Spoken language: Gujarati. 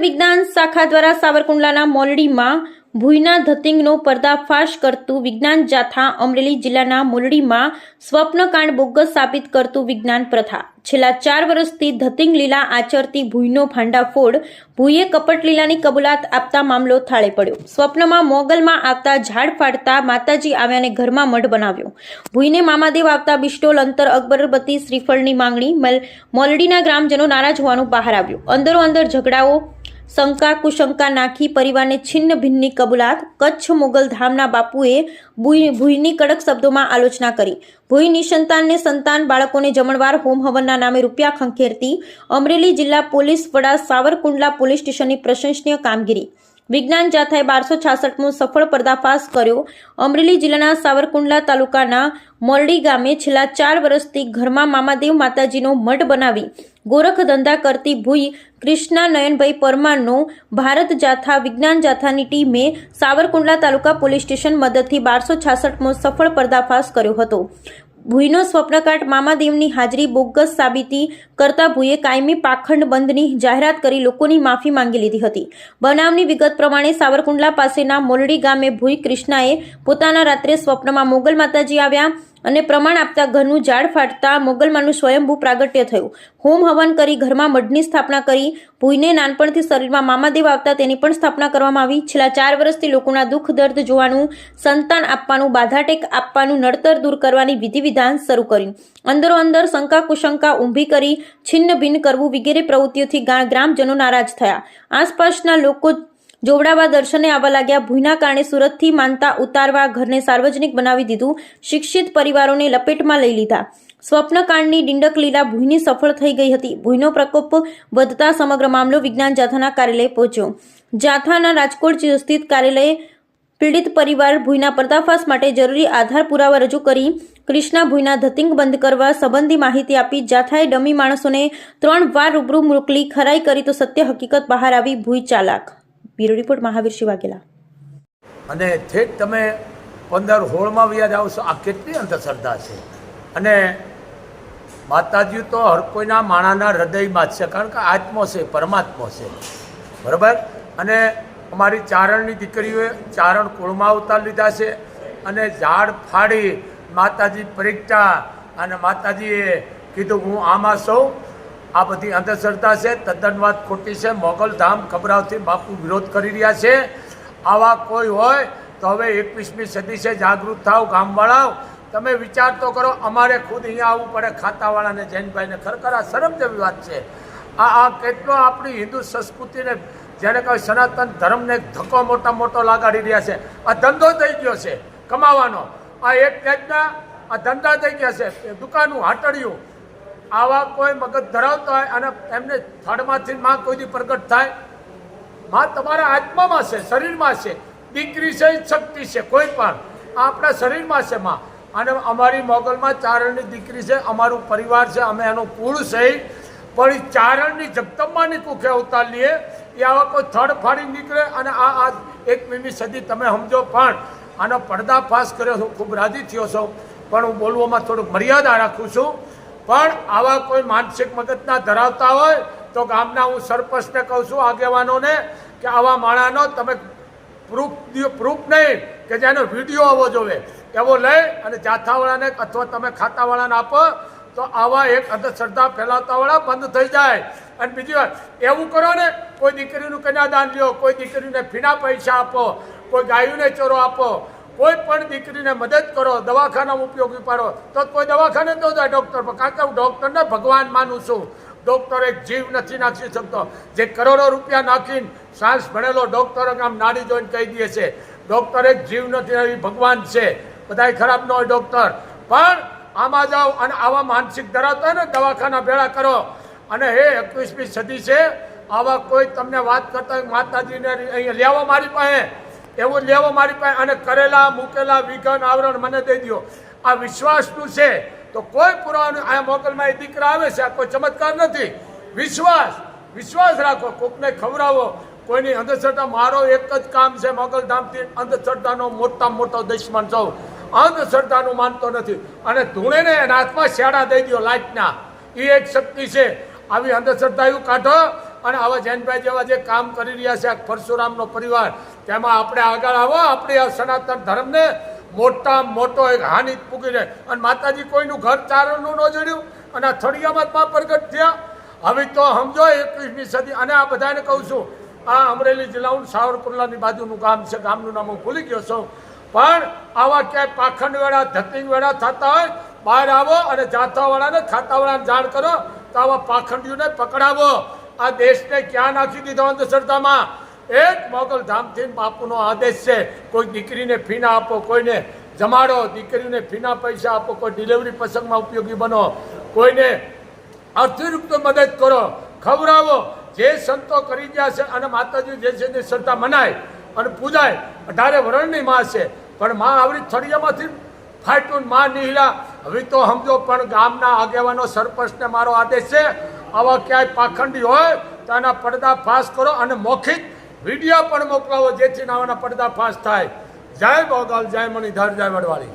વિજ્ઞાન શાખા દ્વારા સાવરકુંડલાના મોલડીમાં ભૂઈના ધતિંગનો પર્દાફાશ કરતું વિજ્ઞાન જાથા અમરેલી જિલ્લાના મોલડીમાં સ્વપ્નકાંડ બોગસ સાબિત કરતું વિજ્ઞાન પ્રથા. છેલ્લા ચાર વર્ષથી ધતિંગ લીલા આચરતી ભૂઈનો ભાંડાફોડ, ભૂઈએ કપટ લીલાની કબૂલાત આપતા મામલો થાળે પડ્યો. સ્વપ્નમાં મોગલમાં આવતા ઝાડ ફાડતા માતાજી આવ્યાને ઘરમાં મઢ બનાવ્યો. ભૂઈને મામાદેવ આવતા બિસ્ટોલ અંતર અકબરબતી શ્રીફળની માંગણી મલ- મોલડીના ગ્રામજનો નારાજ હોવાનું બહાર આવ્યું. અંદરો અંદર ઝઘડાઓ શંકા કુશંકા નાખી પરિવારને છિન્ન ભિન્નની કબૂલાત. કચ્છ મોગલ ધામના બાપુએ ભૂઈ, ભૂઈની કડક શબ્દોમાં આલોચના કરી. ભૂઈ નિસંતાનને સંતાન બાળકોને જમણવાર હોમ હવનના નામે રૂપિયા ખંખેરતી. અમરેલી જિલ્લા પોલીસ વડા સાવરકુંડલા પોલીસ સ્ટેશનની પ્રશંસનીય કામગીરી. વિજ્ઞાન જાથાએ બારસો છાસઠમો સફળ પર્દાફાશ કર્યો. અમરેલી જિલ્લાના સાવરકુંડલા તાલુકાના મોરડી ગામે છેલ્લા ચાર વર્ષથી ઘરમાં મામાદેવ માતાજીનો મઠ બનાવી ગોરખ ધંધા કરતી ભૂઈ કૃષ્ણા નયનભાઈ પરમારનો ભારત જાથા વિજ્ઞાન જાથાની ટીમે સાવરકુંડલા તાલુકા પોલીસ સ્ટેશન મદદથી બારસો છાસઠમો સફળ પર્દાફાશ કર્યો હતો. ભૂઈનો સ્વપ્નકાટ મામાદેવની હાજરી બોગસ સાબિતી કરતા ભૂએ કાયમી પાખંડ બંધની જાહેરાત કરી લોકોની માફી માંગી લીધી હતી. બનાવની વિગત પ્રમાણે સાવરકુંડલા પાસેના મોલડી ગામે ભૂઈ કૃષ્ણાએ પોતાના રાત્રે સ્વપ્નમાં મોગલ માતાજી આવ્યા અને પ્રમાણ આપતા ઘરનું ઝાડ ફાટતા મોગલમાનું સ્વયંભૂ પ્રાગટ્ય થયું. હોમ હવન કરી ઘરમાં મઢની સ્થાપના કરી. ભૂઈને નાનપણથી શરીરમાં મામાદેવ આવતા તેની પણ સ્થાપના કરવામાં આવી. છેલ્લા ચાર વર્ષથી લોકોના દુઃખ, દર્દ જોવાનું, સંતાન આપવાનું, બાધાટેક આપવાનું, નડતર દૂર કરવાની વિધિ વિધાન શરૂ કર્યું. અંદરો અંદર શંકા કુશંકા ઊંભી કરી, છિન્ન ભિન્ન કરવું વગેરે પ્રવૃત્તિઓથી ગ્રામજનો નારાજ થયા. આસપાસના લોકો જોવડાવા દર્શને આવવા લાગ્યા. ભૂયના કારણે સુરતથી માનતા ઉતારવા ઘરને સાર્વજનિક બનાવી દીધું. શિક્ષિત પરિવારોને લપેટમાં લઈ લીધા. સ્વપ્નકાંડની ડિંડક લીલા ભૂયની સફળ થઈ ગઈ હતી. ભૂયનો પ્રકોપ વધતા સમગ્ર મામલો વિજ્ઞાન જાથાના કાર્યાલય પહોંચ્યો. જાથાના રાજકોટ સ્થિત કાર્યાલયે પીડિત પરિવાર ભૂયના પર્દાફાશ માટે જરૂરી આધાર પુરાવા રજૂ કરી કૃષ્ણા ભૂયના ધતિંગ બંધ કરવા સંબંધી માહિતી આપી જાથાએ ડમી માણસોને ત્રણ વાર રૂબરૂ મોકલી ખરાઈ કરી તો સત્ય હકીકત બહાર આવી ભૂય ચાલાક બ્યુરો રિપોર્ટ મહાવીર શિવ વાઘેલા અને ઠેઠ તમે પંદર હોળમાં વ્યાજ આવશો, આ કેટલી અંધશ્રદ્ધા છે. અને માતાજી તો હર કોઈના માણાના હૃદયમાં જ છે, કારણ કે આત્મો છે, પરમાત્મો છે. બરાબર? અને અમારી ચારણની દીકરીઓએ ચારણ કુળમાં અવતાર લીધા છે અને ઝાડ ફાડી માતાજી પરીક્ષા અને માતાજીએ કીધું, હું આમાં સૌ આ બધી અંધશ્રદ્ધા છે તદ્દન વાત ખોટી છે, મોગલ ધામ ખબરાવથી બાપુ વિરોધ કરી રહ્યા છે. આવા કોઈ હોય તો હવે એકવીસમી સદી છે, જાગૃત થાવ, ગામવાળાઓ. તમે વિચાર તો કરો, અમારે ખુદ અહીંયા આવવું પડે, ખાતાવાળાને, જૈનભાઈને. ખરેખર આ શરમ જેવી વાત છે. આ આ કેટલો આપણી હિન્દુ સંસ્કૃતિને, જેને કહે સનાતન ધર્મને ધક્કો મોટા મોટો લગાડી રહ્યા છે. આ ધંધો થઈ ગયો છે, કમાવાનો. આ એક જાતના આ ધંધા થઈ ગયા છે. દુકાનું હાટડિયું આવા કોઈ મગજ ધરાવતા હોય અને એમને થડમાંથી માં કોઈ પ્રગટ થાય, માં તમારા આત્મામાં છે, શરીરમાં છે, દીકરી છે, શક્તિ છે, કોઈ પણ. આપણા શરીરમાં છે, માં. અને અમારી મોગલમાં ચારણની દીકરી છે, અમારું પરિવાર છે, અમે એનું કુળ છે. પણ ચારણની જગદંબાની કુખે અવતાર લઈએ એ આવા કોઈ થડ ફાડી નીકળે અને આ આ એકવીસમી સદી તમે સમજો પણ. આનો પડદાફાશ કર્યો હું ખૂબ રાજી થયો છું. પણ હું બોલવામાં થોડુંક મર્યાદા રાખું છું. પણ આવા કોઈ માનસિક મગજના ધરાવતા હોય તો ગામના હું સરપંચને કહું છું આગેવાનોને કે આવા માણાનો તમે પ્રૂફ પ્રૂફ નહીં કે જેનો વીડિયો આવવો જોવે, એવો લઈ અને જાથાવાળાને અથવા તમે ખાતાવાળાને આપો તો આવા એક અંધશ્રદ્ધા ફેલાવતાવાળા બંધ થઈ જાય. અને બીજી વાત, એવું કરો ને, કોઈ દીકરીનું કન્યાદાન લ્યો, કોઈ દીકરીને ફીના પૈસા આપો, કોઈ ગાયુને ચોરો આપો કોઈ પણ દીકરીને મદદ કરો દવાખાનામાં ઉપયોગી પાડો તો કોઈ દવાખાને ન જાય ડૉક્ટર પર. કારણ કે હું ડૉક્ટરને ભગવાન માનું છું. ડૉક્ટર એક જીવ નથી નાખી શકતો. જે કરોડો રૂપિયા નાખીને સાંસ ભણેલો ડૉક્ટરો આમ નાડી જોઈને કહી દે છે ડૉક્ટર એક જીવ નથી એ ભગવાન છે. બધાય ખરાબ ન હોય ડૉક્ટર પણ આમાં જાઓ અને આવા માનસિક ધરાવતા ને, દવાખાના ભેળા કરો. અને હે એકવીસમી સદી છે, આવા કોઈ તમને વાત કરતા હોય, માતાજીને અહીંયા લેવા મારી પાસે. એવું લેવો મારી પાસે અને કરેલા, મૂકેલા, વિઘન, આવરણ મને દઈ દો આ વિશ્વાસનું છે. તો કોઈ પુરાવાનું આ મોકલમાં એ દીકરા આવે છે, આ કોઈ ચમત્કાર નથી. વિશ્વાસ વિશ્વાસ રાખો, કોકને ખવડાવો. કોઈની અંધશ્રદ્ધા, મારો એક જ કામ છે મોગલધામથી અંધશ્રદ્ધાનો મોટા મોટો દુશ્મન છું. અંધશ્રદ્ધાનું માનતો નથી. અને ધૂણેને એના હાથમાં શેડા દઈ દો લાઇટના. એ એક શક્તિ છે. આવી અંધશ્રદ્ધા કાઢો અને આવા જૈનભાઈ જેવા જે કામ કરી રહ્યા છે, આ પરશુરામનો પરિવાર તેમાં આપણે આગળ આવો, આપણે આ સનાતન ધર્મને મોટા મોટો એક હાનિ પૂકી જાય. અને માતાજી કોઈનું ઘર ચારણનું ન જોડ્યું, અને આ થળિયામાં જ પ્રગટ થયા. હવે તો સમજો, એકવીસમી સદી, અને આ બધાને કહું છું, આ અમરેલી જિલ્લાનું સાવરકુંડલાની બાજુનું ગામ છે, ગામનું નામ હું ભૂલી ગયો છું. પણ આવા ક્યાંય પાખંડ વેળા ધતિંગ વેળા થતા હોય, બહાર આવો અને જાથાવાળાને ખાતાવાળાને જાણ કરો, તો આવા પાખંડીઓને પકડાવો. આ દેશને ક્યાં નાખી દીધો અંધશ્રદ્ધામાં? એક મોગલ ધામથી બાપુનો આદેશ છે, કોઈ દીકરીને ફીના આપો, કોઈને જમાડો, દીકરીને ફીના પૈસા આપો, કોઈ ડિલિવરી પ્રસંગમાં ઉપયોગી બનો, કોઈને આર્થિક મદદ કરો, ખવડાવો, જે સંતો કરી ગયા છે અને માતાજી જે છે તે શ્રદ્ધા મનાય અને પૂજાય, અઢારે વરણની માં છે, પણ માં આવડી થળિયામાંથી ફાટુનમાં નિહલા હવે તો સમજો, પણ ગામના આગેવાનો સરપંચને મારો આદેશ છે, આવા ક્યાંય પાખંડી હોય તો એના પડદા ફાસ કરો અને મૌખિક વીડિયો પણ મોકલાવો જેથી નાવાના પડદા ફાસ થાય. જય બોગલ જય મણિધર જય વડવાળી.